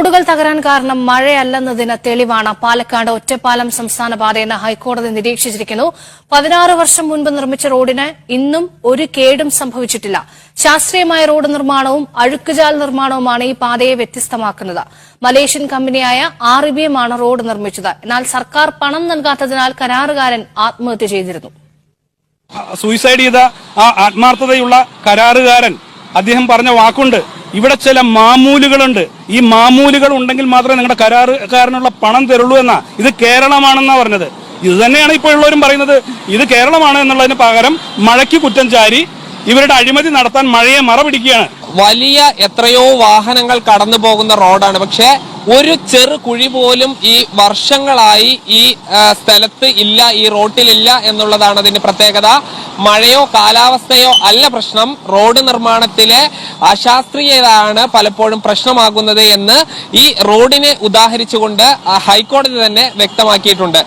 റോഡുകൾ തകരാൻ കാരണം മഴയല്ലെന്നതിന് തെളിവാണ് പാലക്കാട് ഒറ്റപ്പാലം സംസ്ഥാന പാതയെന്ന് ഹൈക്കോടതി നിരീക്ഷിച്ചിരിക്കുന്നു. പതിനാറ് വർഷം മുൻപ് നിർമ്മിച്ച റോഡിന് ഇന്നും ഒരു കേടും സംഭവിച്ചിട്ടില്ല. ശാസ്ത്രീയമായ റോഡ് നിർമ്മാണവും അഴുക്കുചാൽ നിർമ്മാണവുമാണ് ഈ പാതയെ വ്യത്യസ്തമാക്കുന്നത്. മലേഷ്യൻ കമ്പനിയായ ആർ ആണ് റോഡ് നിർമ്മിച്ചത്. എന്നാൽ സർക്കാർ പണം നൽകാത്തതിനാൽ കരാറുകാരൻ ആത്മഹത്യ ചെയ്തിരുന്നു. സൂയിസൈഡ് ചെയ്ത ആ ആത്മാർത്ഥതയുള്ള കരാറുകാരൻ അദ്ദേഹം പറഞ്ഞ വാക്കുണ്ട്. ഇവിടെ ചില മാമൂലുകളുണ്ട്. ഈ മാമൂലുകൾ ഉണ്ടെങ്കിൽ മാത്രമേ നിങ്ങളുടെ കരാറുകാരനുള്ള പണം തരുള്ളൂ എന്നാ. ഇത് കേരളമാണെന്നാ പറഞ്ഞത്. ഇത് തന്നെയാണ് ഇപ്പോൾ ഉള്ളവരും പറയുന്നത്. ഇത് കേരളമാണ് എന്നുള്ളതിന് പകരം മഴയ്ക്ക് കുറ്റം ചാരി ഇവരുടെ അഴിമതി നടത്താൻ മഴയെ മറ പിടിക്കുകയാണ് വലിയ എത്രയോ വാഹനങ്ങൾ കടന്നു പോകുന്ന റോഡാണ്. പക്ഷെ ഒരു ചെറു കുഴി പോലും ഈ വർഷങ്ങളായി ഈ സ്ഥലത്ത് ഇല്ല ഈ റോട്ടിലില്ല എന്നുള്ളതാണ് അതിന്റെ പ്രത്യേകത. മഴയോ കാലാവസ്ഥയോ അല്ല പ്രശ്നം. റോഡ് നിർമ്മാണത്തിലെ അശാസ്ത്രീയതാണ് പലപ്പോഴും പ്രശ്നമാകുന്നത് എന്ന് ഈ റോഡിനെ ഉദാഹരിച്ചുകൊണ്ട് ഹൈക്കോടതി തന്നെ വ്യക്തമാക്കിയിട്ടുണ്ട്.